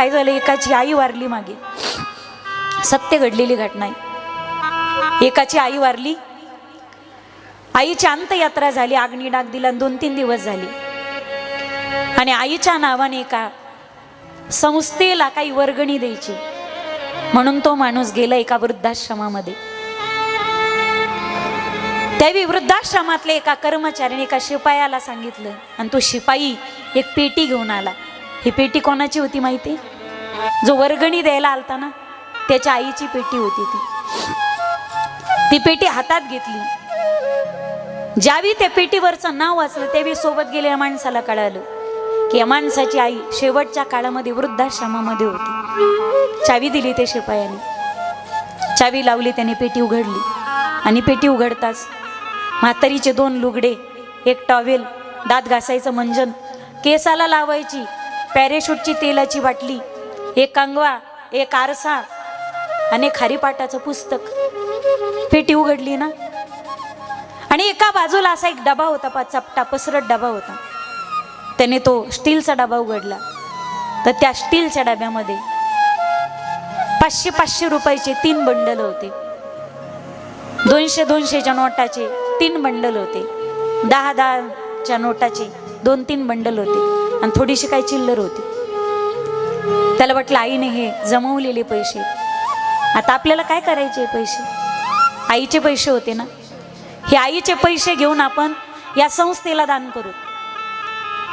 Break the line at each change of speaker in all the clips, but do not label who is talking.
काय झालं? एकाची आई वारली मागे. सत्य घडलेली घटना आहे. एकाची आई वारली. आईची अंतयात्रा झाली अग्नी डाग दिला दोन तीन दिवस झाली. आणि आईच्या नावाने एका संस्थेला काही वर्गणी द्यायची. म्हणून तो माणूस गेला एका वृद्धाश्रमामध्ये. त्यावेळी वृद्धाश्रमातल्या एका कर्मचाऱ्याने एका शिपायाला सांगितलं आणि तो शिपाई एक पेटी घेऊन आला. ही पेटी कोणाची होती माहिती जो वर्गणी द्यायला आलता ना त्याच्या आईची पेटी होती ती. ती पेटी हातात घेतली. ज्यावेळी त्या पेटीवरचं नाव वाचलं त्यावेळी सोबत गेलेल्या माणसाला कळालं की या माणसाची आई शेवटच्या काळामध्ये वृद्धाश्रमामध्ये होती. चावी दिली ते शिपायाने. चावी लावली त्याने पेटी उघडली. आणि पेटी उघडताच म्हातारीचे दोन लुगडे एक टॉवेल दात घासायचं मंजन केसाला लावायची पॅरेशूटची तेलाची बाटली एक कंगवा एक आरसा आणि एक पुस्तक. पेटी उघडली ना? आणि एका बाजूला असा एक डबा होता पा चपटा पसरट डबा होता. त्याने तो स्टीलचा डबा उघडला. तर त्या स्टीलच्या डब्यामध्ये पाचशे पाचशे रुपयाचे तीन बंडल होते. दोनशे दोनशेच्या नोटाचे तीन बंडल होते. दहा दहाच्या नोटाचे दोन तीन बंडल होते. आणि थोडीशी काही चिल्लर होती. त्याला वाटलं आईने हे जमवलेले पैसे. आता आपल्याला काय करायचे पैसे? आईचे पैसे होते ना? हे आईचे पैसे घेऊन आपण या संस्थेला दान करू.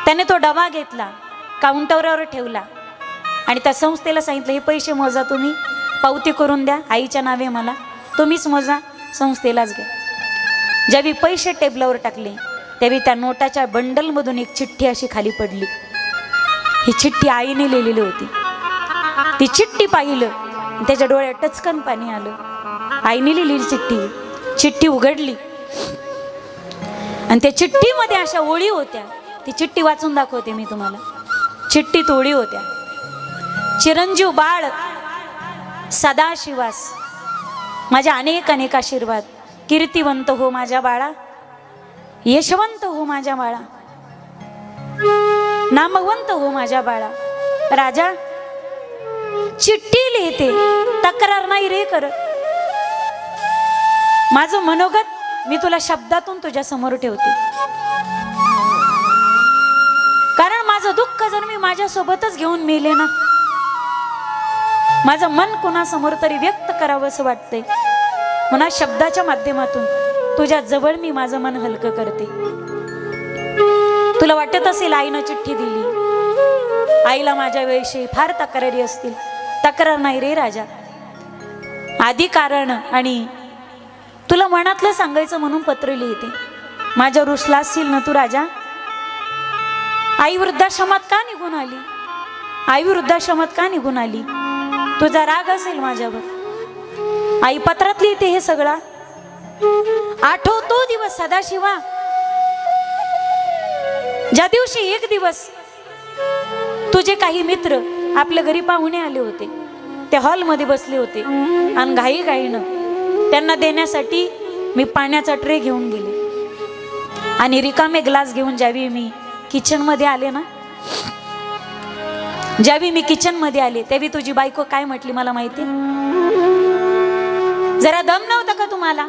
त्याने तो डबा घेतला काउंटरवर ठेवला. आणि त्या संस्थेला सांगितलं हे पैसे मोजा तुम्ही. पावती करून द्या. आईच्या नावे मला. तुम्हीच मोजा. संस्थेलाच घ्या. ज्यावेळी पैसे टेबलावर टाकले त्यावेळी त्या नोटाच्या बंडलमधून एक चिठ्ठी अशी खाली पडली. ही चिठ्ठी आईने लिहिलेली होती. ती चिठ्ठी पाहिलं. त्याच्या डोळ्यात टचकन पाणी आलं. आईने लिहिलेली चिठ्ठी. चिठ्ठी उघडली. आणि त्या चिठ्ठीमध्ये अशा ओळी होत्या. ती चिठ्ठी वाचून दाखवते मी तुम्हाला. चिठ्ठीत ओळी होत्या. चिरंजीव बाळ सदाशिवास. माझ्या अनेक अनेक आशीर्वाद. कीर्तिवंत हो माझ्या बाळा. यशवंत हो माझ्या बाळा. नामवंत हो माझ्या बाळा. राजा चिठ्ठी लिहिते तक्रार नाही रे करत. माझं मनोगत मी तुला शब्दातून तुझ्या समोर ठेवते. कारण माझं दुःख जर मी माझ्यासोबतच घेऊन मेले ना माझं मन कुणासमोर तरी व्यक्त करावं असं वाटतंय. म्हणा शब्दाच्या माध्यमातून तुझ्या जवळ मी माझं मन हलकं करते. तुला वाटत असेल आईनं चिठ्ठी दिली. आईला माझ्या फार तक्रारी असतील. तक्रार नाही रे राजा. आधी कारण आणि तुला मनातलं सांगायचं म्हणून पत्र लिहिते. माझ्या रुसला असशील ना तू राजा? आई वृद्धाश्रमात का निघून आली? आई वृद्धाश्रमात का निघून आली? तुझा राग असेल माझ्यावर. आई पत्रात लिहिते हे सगळा. आठवतो दिवस सदाशिवा. ज्या दिवशी एक दिवस तुझे काही मित्र आपल्या घरी पाहुणे आले होते. ते हॉलमध्ये बसले होते. आणि घाई घाईनं त्यांना देण्यासाठी मी पाण्याचा ट्रे घेऊन गेले. आणि रिकामे ग्लास घेऊन ज्यावेळी मी किचनमध्ये आले ना ज्यावेळी मी किचनमध्ये आले त्यावेळी तुझी बायको काय म्हटली मला माहिती जरा दम नव्हता का तुम्हाला?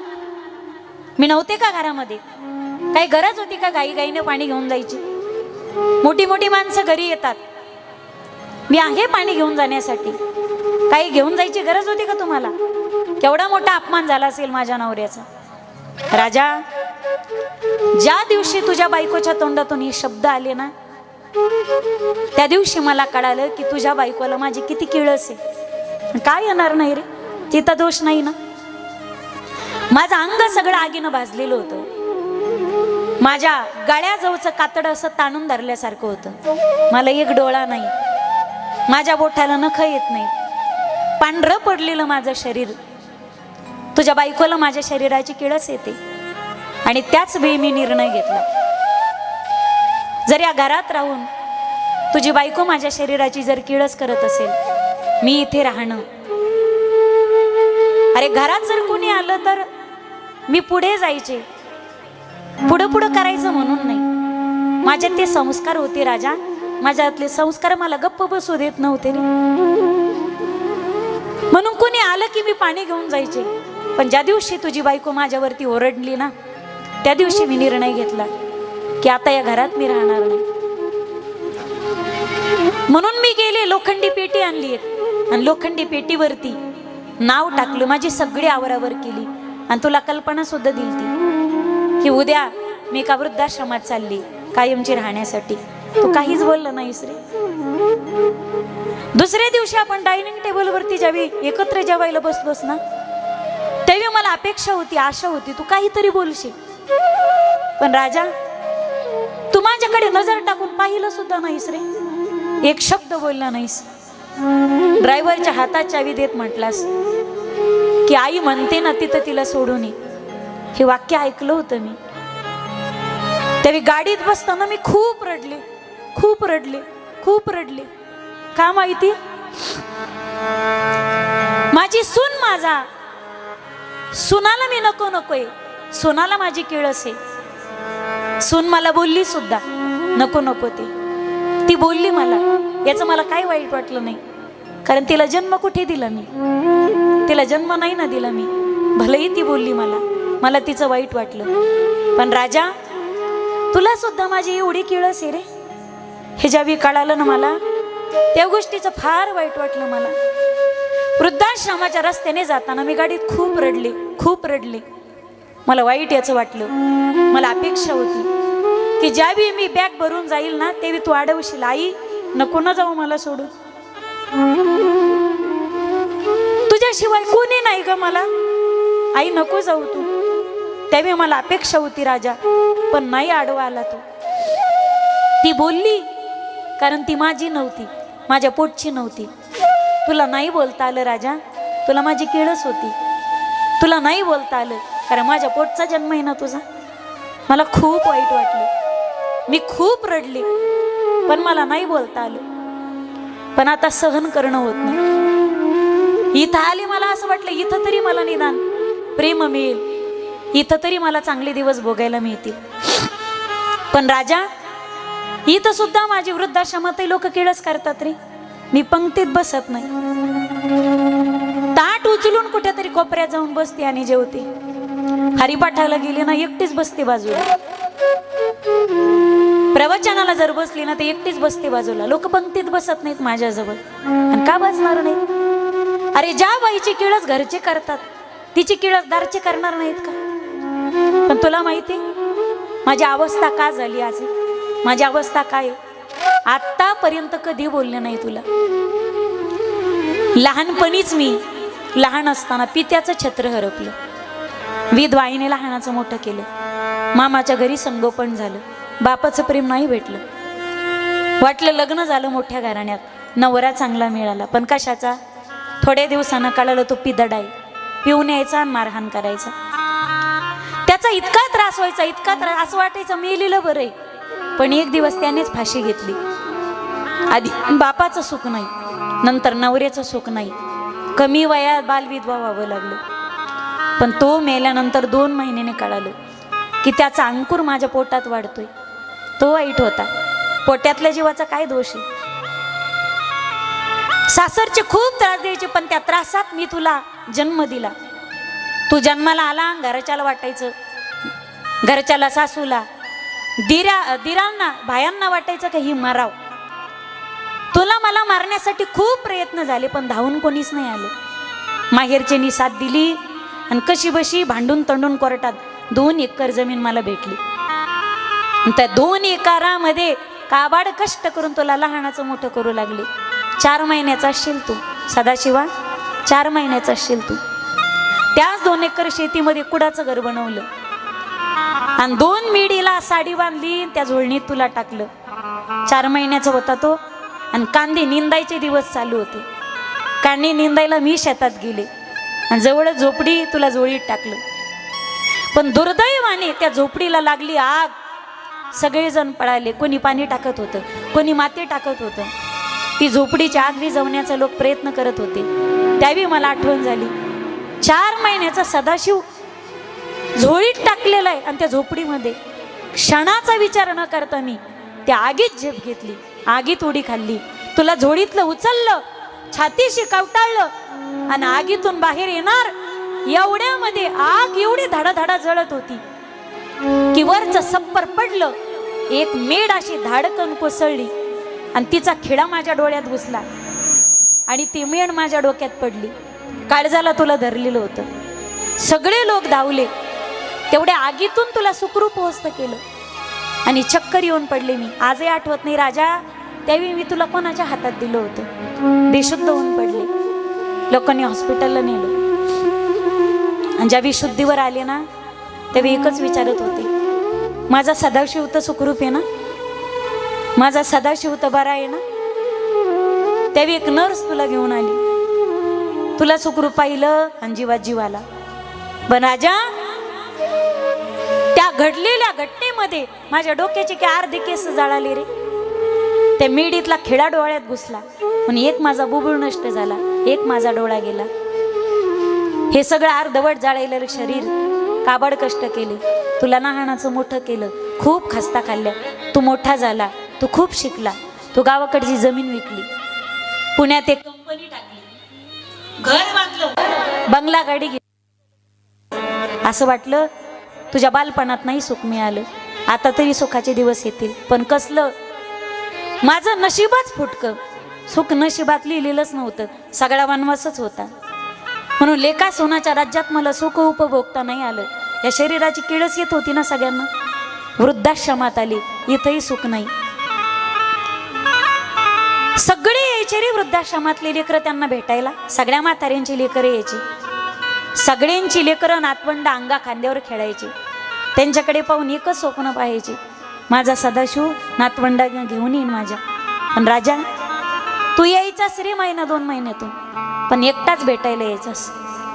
मी नव्हते का घरामध्ये? काही गरज होती का घाई गाईने पाणी घेऊन जायची? मोठी मोठी माणसं घरी येतात. मी आहे पाणी घेऊन जाण्यासाठी. काही घेऊन जायची गरज होती का तुम्हाला? केवढा मोठा अपमान झाला असेल माझ्या नवऱ्याचा. राजा ज्या दिवशी तुझ्या बायकोच्या तोंडातून हे शब्द आले ना त्या दिवशी मला कळालं की तुझ्या बायकोला माझी किती किळस आहे काय येणार नाही रे? तिथं दोष नाही ना? माझं अंग सगळं आगीनं भाजलेलं होतं. माझ्या गळ्याजवळचं कातड असं ताणून धरल्यासारखं होतं. मला एक डोळा नाही. माझ्या बोठाला नख येत नाही. पांढरं पडलेलं माझं शरीर. तुझ्या बायकोला माझ्या शरीराची किळस येते. आणि त्याच वेळी मी निर्णय घेतला. जर या घरात राहून तुझी बायको माझ्या शरीराची जर किळस करत असेल मी इथे राहणं. अरे घरात जर कोणी आलं तर मी पुढे जायचे. पुढं पुढं करायचं म्हणून नाही. माझ्यात ते संस्कार होते राजा. माझ्यातले संस्कार मला गप्प बसू देत नव्हते रे. म्हणून कोणी आलं की मी पाणी घेऊन जायचे. पण ज्या दिवशी तुझी बायको माझ्यावरती ओरडली ना त्या दिवशी मी निर्णय घेतला की आता या घरात मी राहणार नाही. म्हणून मी गेले लोखंडी पेटी आणली आणि लोखंडी पेटीवरती नाव टाकलं माझी सगळी आवरावर केली. आणि तुला कल्पना सुद्धा दिली ती की उद्या मी एका वृद्धाश्रमात चालली कायमची राहण्यासाठी. तू काहीच बोललं नाहीस रे दुसऱ्या दिवशी आपण डायनिंग टेबलवरती ज्यावेळी एकत्र जेवायला बसलोस ना त्यावेळी मला अपेक्षा होती आशा होती तू काहीतरी बोलशील. पण राजा तू माझ्याकडे नजर टाकून पाहिलं सुद्धा नाहीस रे. एक शब्द बोलला नाहीस. ड्रायव्हरच्या हातात चावी देत म्हटलास की आई म्हणते ना तिथं तिला सोडून ये. हे वाक्य ऐकलं होतं मी. त्यावेळी गाडीत बसताना मी खूप रडले. खूप रडले खूप रडले. का माहिती? माझी सून माझा. सुनाला मी नको नकोय. सुनाला माझी किळस आहे. सून मला बोलली सुद्धा. नको नको ते. ती बोलली मला. याचं मला काय वाईट वाटलं नाही. कारण तिला जन्म कुठे दिला मी? तिला जन्म नाही ना दिला मी. भलेही ती बोलली मला. मला तिचं वाईट वाटलं. पण राजा तुला सुद्धा माझी एवढी किळस आहे रे? हे ज्यावेळी कळालं ना मला त्या गोष्टीचं फार वाईट वाटलं मला. वृद्धाश्रमाच्या रस्त्याने जाताना मी गाडीत खूप रडली खूप रडले. मला वाईट याचं वाटलं. मला अपेक्षा होती की ज्यावेळी मी बॅग भरून जाईल ना तेवी तू अडवशील आई नको ना जाऊ मला सोडून. तुझ्याशिवाय कोणी नाही ग मला. आई नको जाऊ तू. त्यावेळी मला अपेक्षा होती राजा पण नाही आडवा आला तू. ती बोलली कारण ती माझी नव्हती माझ्या पोटची नव्हती. तुला नाही बोलता आलं राजा तुला माझी किळस होती. तुला नाही बोलता आलं कारण माझ्या पोटचा जन्म आहे ना तुझा. मला खूप वाईट वाटलं. मी खूप रडले पण मला नाही बोलता आलं. पण आता सहन करणं होत नाही. इथं आले मला असं वाटलं इथं तरी मला निदान प्रेम मिळेल. इथं तरी मला चांगले दिवस भोगायला मिळतील. पण राजा इथं सुद्धा माझी वृद्धाश्रमातही लोक किळस करतात रे. मी पंक्तीत बसत नाही. ताट उचलून कुठेतरी कोपऱ्यात जाऊन बसते आणि जेवते. हरिपाठाला गेली ना एकटीच बसते बाजूला. प्रवचनाला जर बसली ना ते एकटीच बसते बाजूला. लोक पंक्तीत बसत नाहीत माझ्याजवळ. आणि का बसणार नाही अरे ज्या बाईची किळस घरचे करतात तिची किळस दारचे करणार नाहीत का? पण तुला माहिती माझी अवस्था का झाली आज? माझी अवस्था काय आतापर्यंत कधी बोलले नाही तुला? लहानपणीच मी लहान असताना पित्याचं छत्र हरपलं. विधवाईने लहानाचं मोठं केलं. मामाच्या घरी संगोपन झालं. बापाचं प्रेम नाही भेटलं. वाटलं लग्न झालं मोठ्या घराण्यात. नवरा चांगला मिळाला. पण कशाचा? थोड्या दिवसानं कळालं तो पिदडाई पिऊन यायचा आणि मारहाण करायचा. त्याचा इतका त्रास व्हायचा इतका त्रास असं वाटायचं मेलेलं बरं आहे. पण एक दिवस त्यानेच फाशी घेतली. आधी बापाचं सुख नाही नंतर नवऱ्याचं सुख नाही. कमी वयात बालविधवा व्हावं लागलं. पण तो मेल्यानंतर दोन महिन्याने कळालं की त्याचा अंकुर माझ्या पोटात वाढतोय. तो वाईट होता. पोट्यातल्या जीवाचा काय दोष आहे? सासरचे खूप त्रास द्यायचे पण त्या त्रासात मी तुला जन्म दिला. तू जन्माला आला घरच्याला वाटायचं घरच्याला सासूला. दिरा दिरांना भायांना वाटायचं का ही माराव? तुला मला मारण्यासाठी खूप प्रयत्न झाले पण धावून कोणीच नाही आलं. माहेरचेनी साथ दिली आणि कशी बशी भांडून तंडून कोर्टात दोन एकर जमीन मला भेटली. त्या दोन एकारामध्ये काबाड कष्ट करून तुला लहानाचं मोठं करू लागले. चार महिन्याचा असशील तू सदाशिवा. चार महिन्याचा असशील तू. त्याच दोन एकर शेतीमध्ये कुडाचं घर बनवलं. आणि दोन मिडीला साडी बांधली त्या झोळणीत तुला टाकलं. चार महिन्याचा होता तो आणि कांदे निंदायचे दिवस चालू होते. कांदे निंदायला मी शेतात गेले आणि जवळच झोपडी तुला झोळीत टाकलं. पण दुर्दैवाने त्या झोपडीला लागली आग. सगळेजण पळाले कोणी पाणी टाकत होतं कोणी माती टाकत होतं. ती झोपडीची आग विजवण्याचा लोक प्रयत्न करत होते. त्यावेळी मला आठवण झाली चार महिन्याचा सदाशिव झोळीत टाक आहे आणि त्या झोपडीमध्ये क्षणाचा विचार न करता मी त्या आगीत झेप घेतली आगीत उडी खाल्ली. तुला झोडीतलं उचललं छातीशी कवटाळलं आणि आगीतून बाहेर येणार एवढ्यामध्ये आग एवढी धडाधडा जळत होती की वरचं सप्पर पडलं एक मेड अशी धाडकन कोसळली आणि तिचा खिडा माझ्या डोळ्यात घुसला आणि ती मेण माझ्या डोक्यात पडली. काळजाला तुला धरलेलं होतं. सगळे लोक धावले. तेवढ्या आगीतून तुला सुखरूप होस्त केलं. आणि चक्कर येऊन पडले मी. आजही आठवत नाही राजा. त्यावेळी मी तुला कोणाच्या हातात दिलं होतं? बेशुद्ध होऊन पडले. लोकांनी हॉस्पिटलला नेलं. आणि ज्यावेळी शुद्धीवर आले ना त्यावेळी एकच विचारत होते. माझा सदाशिव तर सुखरूप आहे ना? माझा सदाशिव तर बरा आहे ना? त्यावेळी एक नर्स तुला घेऊन आली. तुला सुखरूप पाहिलं आणि जीवात जीवाला पण राजा घडलेल्या घटनेमध्ये माझ्या डोक्याचे की अर्धे केस जाळाले रे. त्या मेडीतला खेळा डोळ्यात घुसला. पण एक माझा बुबुळ नष्ट झाला. एक माझा डोळा गेला. हे सगळं अर्धवट जाळलेलं शरीर काबड कष्ट केले. तुला लहानाचं मोठं केलं. खूप खस्ता खाल्ल्या. तू मोठा झाला. तू खूप शिकला. तू गावाकडची जमीन विकली. पुण्यात एक कंपनी टाकली. घर बांधलं. बंगला गाडी घेतली. असं वाटलं तुझ्या बालपणात नाही सुख मिळालं. आता तरी सुखाचे दिवस येतील. पण कसलं? माझं नशीबच फुटकं. सुख नशिबात लिहिलेलंच नव्हतं. सगळा वनवासच होता. म्हणून लेखा सोनाच्या राज्यात मला सुख उपभोगता नाही आलं. या शरीराची किळस येत होती ना सगळ्यांना? वृद्धाश्रमात आली. इथंही सुख नाही. सगळे यायचे रे वृद्धाश्रमातले लेकरं त्यांना भेटायला. सगळ्या म्हाताऱ्यांची लेकरं यायची. सगळ्यांची लेकरं नातवंड अंगा खांद्यावर खेळायची. त्यांच्याकडे पाहून एकच स्वप्न पाहायचे. माझा सदाशिव नातवंडा घेऊन येईन माझ्या. पण राजा तू यायचास रे महिना दोन महिन्यातून. पण एकटाच भेटायला यायचास.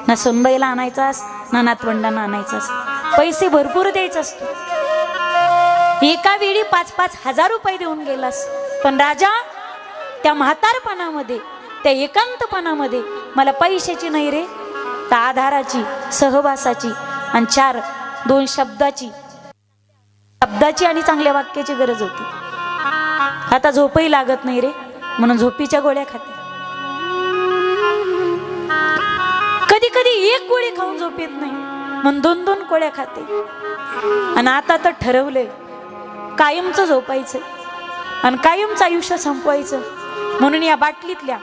ना सुनबाईला आणायचास ना नातवंडांना आणायचास. पैसे भरपूर द्यायचास तू. एका वेळी पाच पाच हजार रुपये देऊन गेलास. पण राजा त्या म्हातारपणामध्ये त्या एकांतपणामध्ये मला पैशाची नाही रे. तर आधाराची सहवासाची आणि चार दोन शब्दाची. शब्दाची आणि चांगल्या वाक्याची गरज होती. आता झोपही लागत नाही रे म्हणून झोपीच्या गोळ्या खाते. कधी कधी एक गोळी खाऊन झोप येत नाही म्हणून दोन दोन गोळ्या खाते. आणि आता तर ठरवलंय कायमचं झोपायचं आणि कायमचं आयुष्य संपवायचं म्हणून या बाटलीतल्या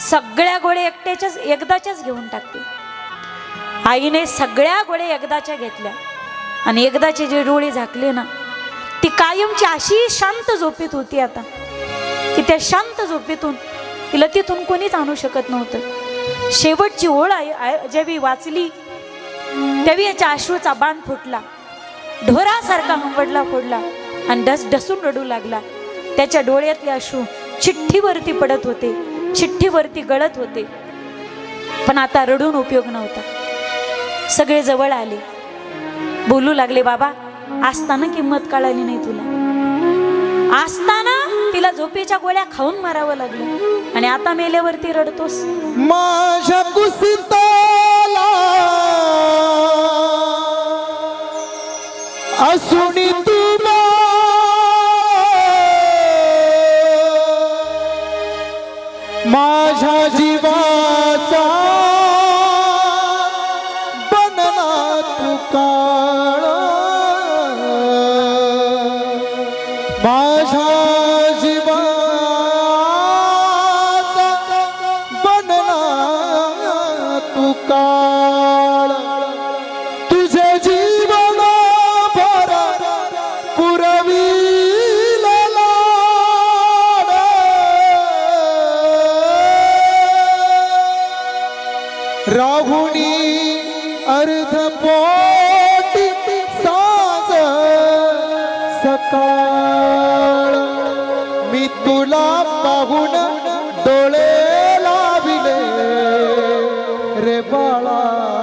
सगळ्या गोळ्या एकट्याच्याच एकदाच्याच घेऊन टाकते. आईने सगळ्या गोळ्या एकदाच्या घेतल्या. आणि एकदाचे जे डोळे झाकले ना ती कायमची अशी शांत झोपेत होती आता की त्या शांत झोपेतून तिला तिथून कोणीच आणू शकत नव्हतं. शेवटची ओळ आई ज्यावेळी वाचली त्यावेळी याच्या अश्रूचा बाण फुटला. ढोरासारखा हंबडला फोडला आणि डस ढसून रडू लागला. त्याच्या डोळ्यातले अश्रू चिठ्ठीवरती पडत होते चिठ्ठीवरती गळत होते. पण आता रडून उपयोग नव्हता. सगळे जवळ आले. बोलू लागले बाबा असताना किंमत कळाली नाही तुला. असताना तिला झोपेच्या गोळ्या खाऊन मारावं लागलं. आणि आता मेल्यावरती रडतोस.
माझ्या कुसिताला असुनी तू माझ्या तू रे बाळा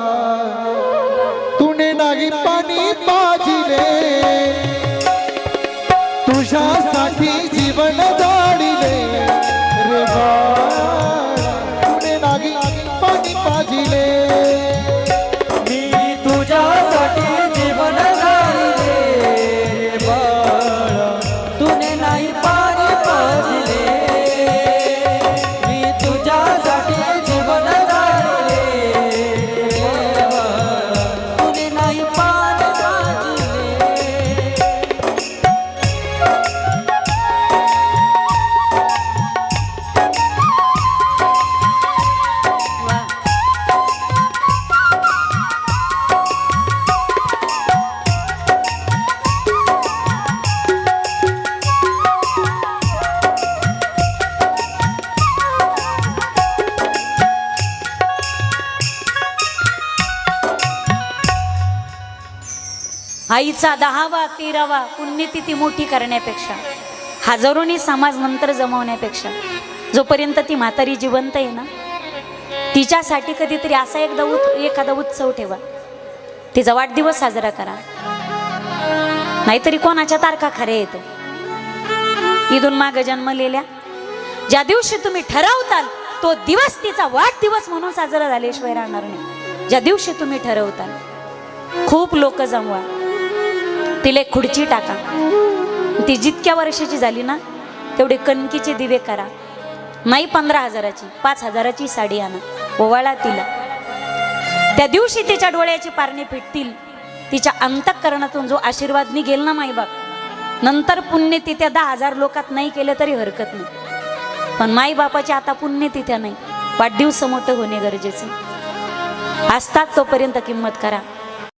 आईचा दहावा तेरावा पुण्यतिथी मोठी करण्यापेक्षा हजारोनी समाज नंतर जमवण्यापेक्षा जोपर्यंत ती म्हातारी जिवंत आहे ना तिच्यासाठी कधीतरी असा एकदा उत् एखादा उत्सव ठेवा. तिचा वाढदिवस साजरा करा. नाहीतरी कोणाच्या तारखा खऱ्या येतो. इथून माग जन्मलेल्या ज्या दिवशी तुम्ही ठरवताल तो दिवस तिचा वाढदिवस म्हणून साजरा झाल्याशिवाय राहणार नाही ज्या दिवशी तुम्ही ठरवताल खूप लोक जमवा. तिला एक खुर्ची टाका. ती जितक्या वर्षाची झाली ना तेवढे कणकीचे दिवे करा. नाही पंधरा हजाराची पाच हजाराची साडी आणा. ओवाळा तिला. त्या दिवशी तिच्या डोळ्याची पारणे फिटतील. तिच्या अंतःकरणातून जो आशीर्वाद निघेल ना माईबाप नंतर पुण्यतिथ्या दहा हजार लोकात नाही केलं तरी हरकत नाही. पण माईबापाची आता पुण्य तिथे नाही. वाढदिवस मोठं होणे गरजेचं असतात तोपर्यंत किंमत करा.